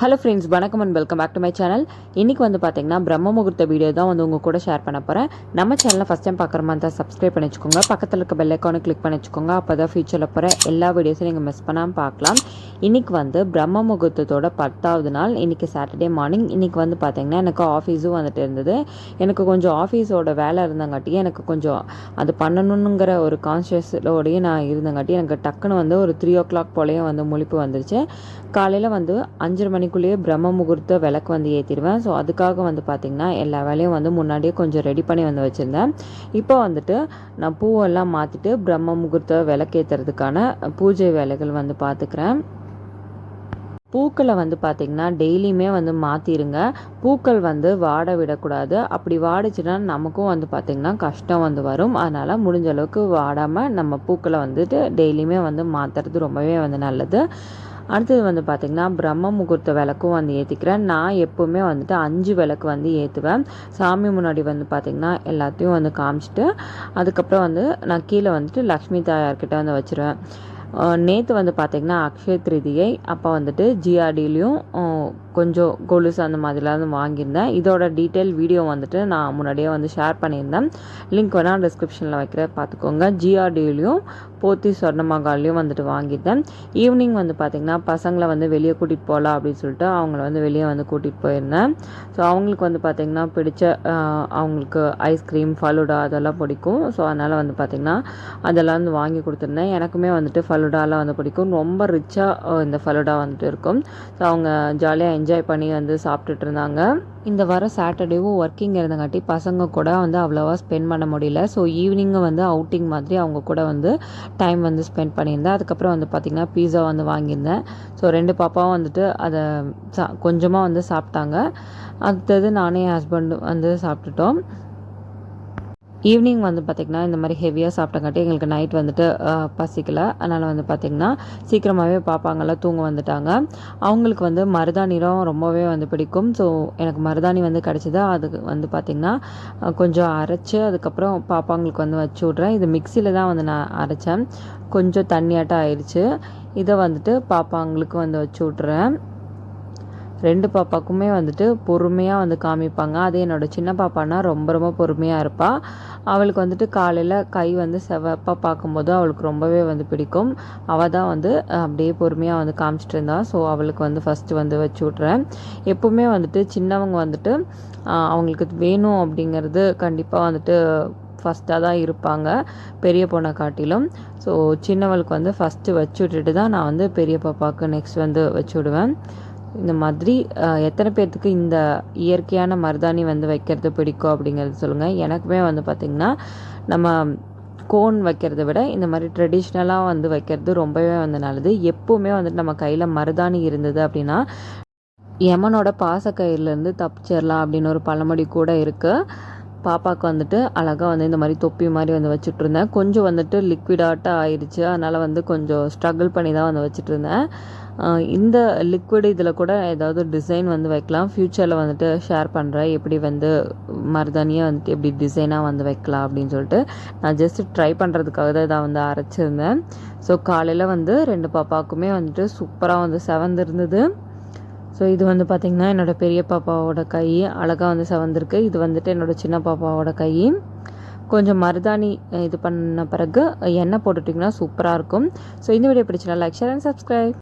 Hello friends வணக்கம் and welcome back to my channel இன்றைக்கி வந்து பார்த்தீங்கன்னா பிரம்ம முகூர்த்த வீடியோ தான் வந்து உங்கள் கூட ஷேர் பண்ண போகிறேன் நம்ம சேனலை ஃபஸ்ட் டைம் பார்க்குற மாதிரி தான் சப்ஸ்கிரைப் பண்ணி வச்சுக்கோங்க. பக்கத்தில் இருக்க பெல் ஐக்கானு கிளிக் பண்ணி வச்சுக்கோங்க. அப்போ தான் ஃபியூச்சரில் போகிற எல்லா வீடியோஸும் நீங்கள் மிஸ் பண்ணாமல் பார்க்கலாம். இன்றைக்கி வந்து பிரம்ம முகூர்த்தத்தோட பத்தாவது நாள் இன்றைக்கி சாட்டர்டே மார்னிங் இன்றைக்கி வந்து பார்த்திங்கன்னா எனக்கு ஆஃபீஸும் வந்துட்டு இருந்தது. எனக்கு கொஞ்சம் ஆஃபீஸோட வேலை இருந்தங்காட்டி எனக்கு கொஞ்சம் அது பண்ணணுங்கிற ஒரு கான்ஷியஸோடையே நான் இருந்தங்காட்டி எனக்கு டக்குன்னு வந்து ஒரு த்ரீ ஓ கிளாக் போலேயே வந்து முழிப்பு வந்துருச்சு. காலையில் வந்து அஞ்சரை மணிக்குள்ளேயே பிரம்ம முகூர்த்த விளக்கு வந்து ஏற்றிடுவேன் ஸோ அதுக்காக வந்து பார்த்திங்கன்னா எல்லா வேலையும் வந்து முன்னாடியே கொஞ்சம் ரெடி பண்ணி வந்து வச்சுருந்தேன். இப்போ வந்துட்டு நான் பூவெல்லாம் மாற்றிட்டு பிரம்ம முகூர்த்த விளக்கேற்றுறதுக்கான பூஜை வேலைகள் வந்து பார்த்துக்கிறேன் பூக்களை வந்து பார்த்திங்கன்னா டெய்லியுமே வந்து மாற்றிடுங்க பூக்கள் வந்து வாட விடக்கூடாது. அப்படி வாடிச்சுன்னா நமக்கும் வந்து பார்த்திங்கன்னா கஷ்டம் வந்து வரும். அதனால் முடிஞ்ச அளவுக்கு வாடாமல் நம்ம பூக்களை வந்துட்டு டெய்லியுமே வந்து மாற்றுறது ரொம்பவே வந்து நல்லது. அடுத்தது வந்து பார்த்திங்கன்னா பிரம்ம முகூர்த்த விளக்கும் வந்து ஏற்றிக்கிறேன் நான் எப்போவுமே வந்துட்டு அஞ்சு விளக்கு வந்து ஏற்றுவேன் சாமி முன்னாடி வந்து பார்த்திங்கன்னா எல்லாத்தையும் வந்து காமிச்சிட்டு அதுக்கப்புறம் வந்து நான் கீழே வந்துட்டு லக்ஷ்மி தாயார்கிட்ட வந்து வச்சுருவேன். நேற்று வந்து பார்த்திங்கன்னா அக்ஷய திருதியை அப்போ வந்துட்டு ஜிஆர்டிலையும் கொஞ்சம் கொலுசு அந்த மாதிரிலாம் வாங்கியிருந்தேன். இதோட டீட்டெயில் வீடியோ வந்துட்டு நான் முன்னாடியே வந்து ஷேர் பண்ணியிருந்தேன். லிங்க் வேணால் டிஸ்கிரிப்ஷனில் வைக்கிற பார்த்துக்கோங்க. ஜிஆர்டிலையும் போத்தி சொர்ணமகாலையும் வந்துட்டு வாங்கியிருந்தேன். ஈவினிங் வந்து பார்த்திங்கன்னா பசங்களை வந்து வெளியே கூட்டிகிட்டு போகலாம் அப்படின்னு சொல்லிட்டு அவங்கள வந்து வெளியே வந்து கூட்டிகிட்டு போயிருந்தேன். ஸோ அவங்களுக்கு வந்து பார்த்திங்கன்னா பிடிச்ச அவங்களுக்கு ஐஸ்கிரீம் ஃபலுடா அதெல்லாம் பிடிக்கும். ஸோ அதனால் வந்து பார்த்திங்கன்னா அதெல்லாம் வந்து வாங்கி கொடுத்துருந்தேன். எனக்குமே வந்துட்டு ஃபலுடாலாம் வந்து பிடிக்கும். ரொம்ப ரிச்சாக இந்த ஃபலுடா வந்துட்டு இருக்கும். ஸோ அவங்க ஜாலியாக என்ஜாய் பண்ணி வந்து சாப்பிட்டுட்டு இருந்தாங்க. இந்த வாரம் சாட்டர்டேவும் ஒர்க்கிங் இருந்தங்காட்டி பசங்க கூட வந்து அவ்வளோவா ஸ்பெண்ட் பண்ண முடியல. ஸோ ஈவினிங்கு வந்து அவுட்டிங் மாதிரி அவங்க கூட வந்து டைம் வந்து ஸ்பெண்ட் பண்ணியிருந்தேன். அதுக்கப்புறம் வந்து பார்த்திங்கன்னா பீஸா வந்து வாங்கியிருந்தேன். ஸோ ரெண்டு பாப்பாவும் வந்துட்டு அதை சா கொஞ்சமாக வந்து சாப்பிட்டாங்க. அடுத்தது நானே என் வந்து சாப்பிட்டுட்டோம். ஈவினிங் வந்து பார்த்திங்கன்னா இந்த மாதிரி ஹெவியாக சாப்பிட்டங்காட்டி எங்களுக்கு நைட் வந்துட்டு பசிக்கலை. அதனால் வந்து பார்த்திங்கன்னா சீக்கிரமாகவே பாப்பாங்கெல்லாம் தூங்க வந்துட்டாங்க. அவங்களுக்கு வந்து மருதாணிரம் ரொம்பவே வந்து பிடிக்கும். ஸோ எனக்கு மருதாணி வந்து கிடச்சிது. அதுக்கு வந்து பார்த்திங்கன்னா கொஞ்சம் அரைச்சி அதுக்கப்புறம் பாப்பாங்களுக்கு வந்து வச்சு விட்றேன். இது மிக்சியில் தான் வந்து நான் அரைச்சேன். கொஞ்சம் தண்ணியாட்டம் ஆயிடுச்சு இதை வந்துட்டு பாப்பாங்களுக்கு வந்து வச்சு விட்றேன் ரெண்டு பாப்பாக்குமே வந்துட்டு பொறுமையாக வந்து காமிப்பாங்க. அதே என்னோடய சின்ன பாப்பானா ரொம்ப ரொம்ப பொறுமையாக இருப்பாள் அவளுக்கு வந்துட்டு காலையில் கை வந்து செவப்பாக பார்க்கும்போது அவளுக்கு ரொம்பவே வந்து பிடிக்கும். அவள் தான் வந்து அப்படியே பொறுமையாக வந்து காமிச்சிட்டு இருந்தாள் ஸோ அவளுக்கு வந்து ஃபஸ்ட்டு வந்து வச்சு விட்றேன் எப்போவுமே வந்துட்டு சின்னவங்க வந்துட்டு அவங்களுக்கு வேணும் அப்படிங்கிறது கண்டிப்பாக வந்துட்டு ஃபஸ்ட்டாக தான் இருப்பாங்க பெரிய பொண்ணை காட்டிலும். ஸோ சின்னவளுக்கு வந்து ஃபஸ்ட்டு வச்சு விட்டுட்டு தான் நான் வந்து பெரிய பாப்பாவுக்கு நெக்ஸ்ட் வந்து வச்சு விடுவேன். இந்த மாதிரி எத்தனை பேர்த்துக்கு இந்த இயற்கையான மருதாணி வந்து வைக்கிறது பிடிக்கும் அப்படிங்கிறது சொல்லுங்கள் எனக்குமே வந்து பார்த்திங்கன்னா நம்ம கோன் வைக்கிறத விட இந்த மாதிரி ட்ரெடிஷ்னலாக வந்து வைக்கிறது ரொம்பவே வந்து நல்லது. எப்போவுமே வந்துட்டு நம்ம கையில் மருதாணி இருந்தது அப்படின்னா யமனோட பாசக்கயிறுலேருந்து தப்பிச்சிடலாம் அப்படின்னு ஒரு பழமொழி கூட இருக்குது பாப்பாவுக்கு வந்துட்டு அழகாக வந்து இந்த மாதிரி தொப்பி மாதிரி வந்து வச்சுட்டு இருந்தேன் கொஞ்சம் வந்துட்டு லிக்விடாட்டாக ஆயிடுச்சு அதனால் வந்து கொஞ்சம் ஸ்ட்ரகிள் பண்ணி தான் வந்து வச்சுட்டு இருந்தேன் இந்த லிக்விட் இதில் கூட ஏதாவது டிசைன் வந்து வைக்கலாம். ஃப்யூச்சரில் வந்துட்டு ஷேர் பண்ணுறேன் எப்படி வந்து மருதானியாக வந்துட்டு எப்படி டிசைனாக வந்து வைக்கலாம் அப்படின்னு சொல்லிட்டு. நான் ஜஸ்ட் ட்ரை பண்ணுறதுக்காக தான் இதை வந்து அரைச்சிருந்தேன். ஸோ காலையில் வந்து ரெண்டு பாப்பாவுக்குமே வந்துட்டு சூப்பராக வந்து செவந்திருந்தது. ஸோ இது வந்து பார்த்திங்கன்னா என்னோடய பெரிய பாப்பாவோட கை அழகாக வந்து சவந்திருக்கு. இது வந்துட்டு என்னோடய சின்ன பாப்பாவோட கை. கொஞ்சம் மருதாணி இது பண்ண பிறகு எண்ணெய் போட்டுட்டிங்கன்னா சூப்பராக இருக்கும். ஸோ இந்த வீடியோ பிடிச்சினா லைக் ஷேர் அண்ட் சப்ஸ்கிரைப்